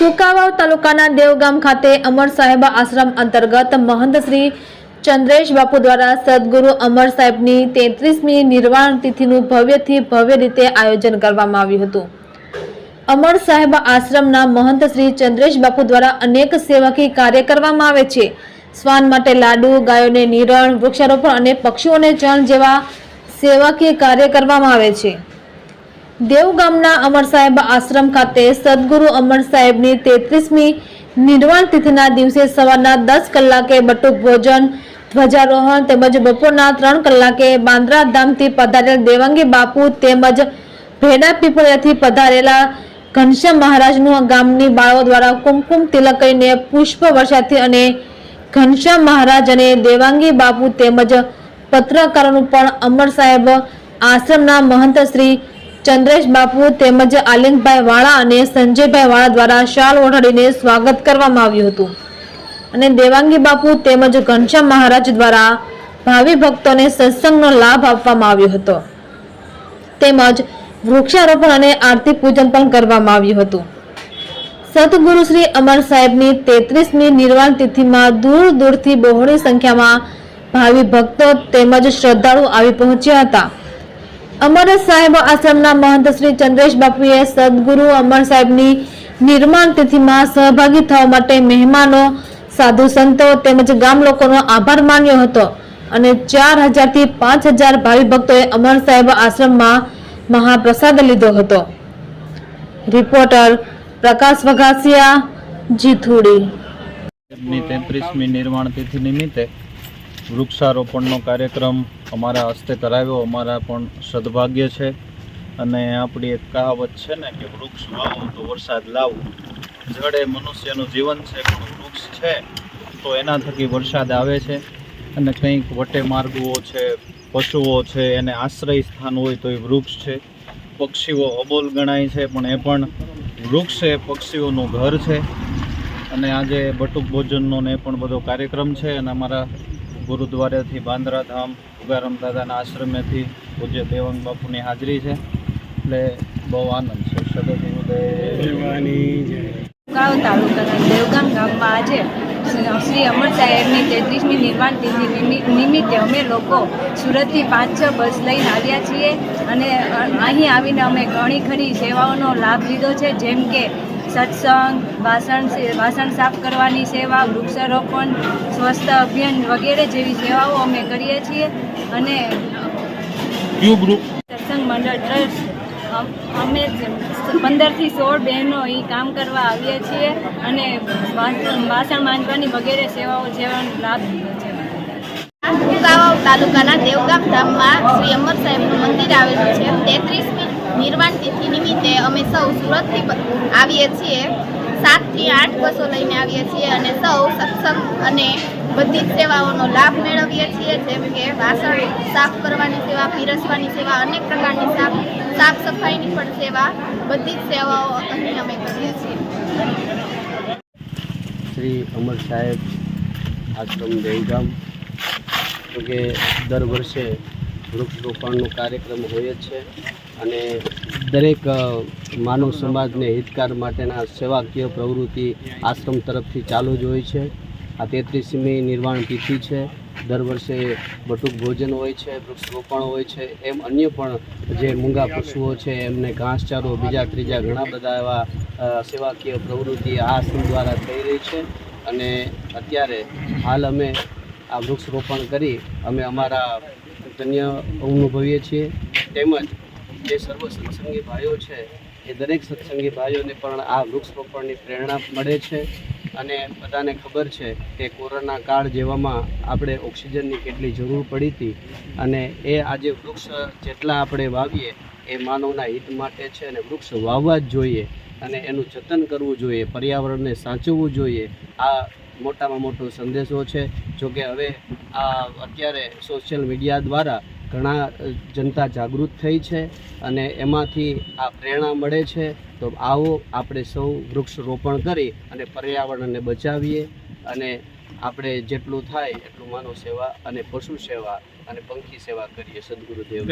કુકાવાવ તાલુકાના દેવગામ ખાતે અમર સાહેબ આશ્રમ અંતર્ગત મહંત શ્રી ચંદ્રેશ બાપુ દ્વારા સદગુરુ અમર સાહેબની તેત્રીસમી નિર્વાણ તિથિનું ભવ્યથી ભવ્ય રીતે આયોજન કરવામાં આવ્યું હતું. અમર સાહેબ આશ્રમના મહંત શ્રી ચંદ્રેશ બાપુ દ્વારા અનેક સેવકી કાર્ય કરવામાં આવે છે. શ્વાન માટે લાડુ, ગાયોને નિરણ, વૃક્ષારોપણ અને પક્ષીઓને ચણ જેવા સેવાકીય કાર્ય કરવામાં આવે છે. દેવગામના અમર સાહેબ આશ્રમ ખાતે સદગુરુ અમર સાહેબની તેત્રીસમી નિર્વાણ તિથિના દિવસે સવારના દસ કલાકે બટુક ભોજન, ધ્વજારોહણ તેમજ બપોરના ત્રણ કલાકે બાંદ્રા ધામથી પધારેલ દેવાંગી બાપુ તેમજ ભેડા પીપળિયાથી પધારેલા ઘનશ્યામ મહારાજનું ગામની બાળકો દ્વારા કુમકુમ તિલક કરીને પુષ્પ વર્ષાથી અને ઘનશ્યામ મહારાજ અને દેવાંગી બાપુ તેમજ પત્રકારોનું પણ અમર સાહેબ આશ્રમના મહંત શ્રી ચંદ્રેશ બાપુ તેમજ આલિંગભાઈ વાળા અને સંજયભાઈ વાળા દ્વારા શાલ ઓઢાડીને સ્વાગત કરવામાં આવ્યું હતું. અને દેવાંગી બાપુ તેમજ ઘનશ્યામ મહારાજ દ્વારા ભાવિ ભક્તોને સત્સંગનો લાભ આપવામાં આવ્યો હતો. તેમજ વૃક્ષારોપણ અને આરતી પૂજન પણ કરવામાં આવ્યું હતું. સતગુરુ શ્રી અમર સાહેબની તેત્રીસમી નિર્વાણ તિથિમાં દૂર દૂરથી બહોળી સંખ્યામાં ભાવિ ભક્તો તેમજ શ્રદ્ધાળુ આવી પહોંચ્યા હતા. અમર સાહેબ આશ્રમના મહંત શ્રી ચંદ્રેશ બાપુએ સદગુરુ અમર સાહેબની નિર્માણ તિથિમાં સહભાગી થવા માટે મહેમાનો, સાધુ સંતો તેમજ ગામ લોકોનો આભાર માન્યો હતો અને ચાર હજારથી પાંચ હજાર ભાવિ ભક્તોએ અમર સાહેબ આશ્રમમાં મહાપ્રસાદ લીધો હતો. રિપોર્ટર પ્રકાશ વઘાસિયા, જીથુડી. નિર્માણ તિથિ નિમિત્તે વૃક્ષારોપણનો કાર્યક્રમ અમારા હસ્તે કરાવ્યો. અમારા પણ સદભાગ્ય છે. અને આપણી એક કહાવત છે ને કે વૃક્ષ વાવો તો વરસાદ લાવો. જળ એ મનુષ્યનું જીવન છે, પણ વૃક્ષ છે તો એના થકી વરસાદ આવે છે. અને કંઈક વટે માર્ગો છે, પશુઓ છે, એને આશ્રય સ્થાન હોય તો એ વૃક્ષ છે. પક્ષીઓ અબોલ ગણાય છે, પણ એ પણ વૃક્ષ એ પક્ષીઓનું ઘર છે. અને આજે બટુક ભોજનનો ને પણ બધો કાર્યક્રમ છે. અને અમારા ગુરુદ્વારેથી બાંદ્રા ધામ ઉગારામ દાદાના આશ્રમેથી પૂજ્ય દેવંગ બાપુની હાજરી છે. એટલે બહુ આનંદ છે. સદા ગુરુદેવ તાલુકાના દેવગામ ગામમાં આજે શ્રી અમર સાહેબની તેત્રીસમી નિર્માણ તિથિ નિમિત્તે અમે લોકો સુરતથી પાંચ છ બસ લઈને આવ્યા છીએ અને અહીં આવીને અમે ઘણી ખરી સેવાઓનો લાભ લીધો છે. જેમ કે સત્સંગ વાસણ વાસણ સાફ કરવાની સેવા વૃક્ષારોપણ સ્વસ્થ અભિયાન વગેરે જેવી સેવાઓ અમે કરીએ છીએ અને સત્સંગ મંડળ ટ્રસ્ટ અમ- અમે પંદરથી સોળ બહેનો એ કામ કરવા આવીએ છીએ અને વાસણ વાસણ માંજવાની વગેરે સેવાઓ જેવાનો લાભ લીધો છે. તાલુકાના દેવગામ ધામમાં શ્રી અમર સાહેબનું મંદિર આવેલું છે. તેત્રીસમી નિર્વાણ તિથિ નિમિત્તે અમે સૌ સુરતથી આવીએ છીએ. સાતથી આઠ બસો લઈને આવીએ છીએ અને સૌ સત્સંગ અને બધી જ સેવાઓનો લાભ મેળવીએ છીએ. જેમ કે વાસણ સાફ કરવાની સેવા, પીરસવાની સેવા, અનેક પ્રકારની સાફ સાફ સફાઈની પણ સેવા, બધી જ સેવાઓ અહીં અમે કરીએ છીએ. શ્રી અમર સાહેબ આશ્રમ દેવગામ કે દર વર્ષે વૃક્ષ રોપણનો કાર્યક્રમ હોય જ છે. અને દરેક માનવ સમાજને હિતકાર માટેના સેવાકીય પ્રવૃત્તિ આશ્રમ તરફથી ચાલુ જ હોય છે. આ તેત્રીસમી નિર્વાણ તિથિ છે. દર વર્ષે બટુક ભોજન હોય છે, વૃક્ષરોપણ હોય છે, એમ અન્ય પણ જે મૂંગા પશુઓ છે, એમને ઘાસચારો, બીજા ત્રીજા ઘણા બધા એવા સેવાકીય પ્રવૃત્તિ આ આશ્રમ દ્વારા થઈ રહી છે. અને અત્યારે હાલ અમે આ વૃક્ષરોપણ કરી, અમે અમારા ધન્ય અનુભવીએ છીએ. તેમજ જે સર્વ સત્સંગી ભાઈઓ છે, એ દરેક સત્સંગી ભાઈઓને પણ આ વૃક્ષ રોપણની પ્રેરણા મળે છે. અને બધાને ખબર છે કે કોરોના કાળ જેવામાં આપણે ઓક્સિજનની કેટલી જરૂર પડી હતી. અને એ આજે વૃક્ષ જેટલા આપણે વાવીએ, એ માનવના હિત માટે છે અને વૃક્ષ વાવવા જ જોઈએ. અને એનું જતન કરવું જોઈએ, પર્યાવરણને સાચવવું જોઈએ. આ મોટામાં મોટો સંદેશો છે. જોકે હવે આ અત્યારે સોશિયલ મીડિયા દ્વારા ઘણા જનતા જાગૃત થઈ છે અને એમાંથી આ પ્રેરણા મળે છે. તો આવો આપણે સૌ વૃક્ષ રોપણ કરી અને પર્યાવરણને બચાવીએ અને આપણે જેટલું થાય એટલું માનવ સેવા અને પશુ સેવા અને પંખી સેવા કરીએ. સદગુરુદેવ.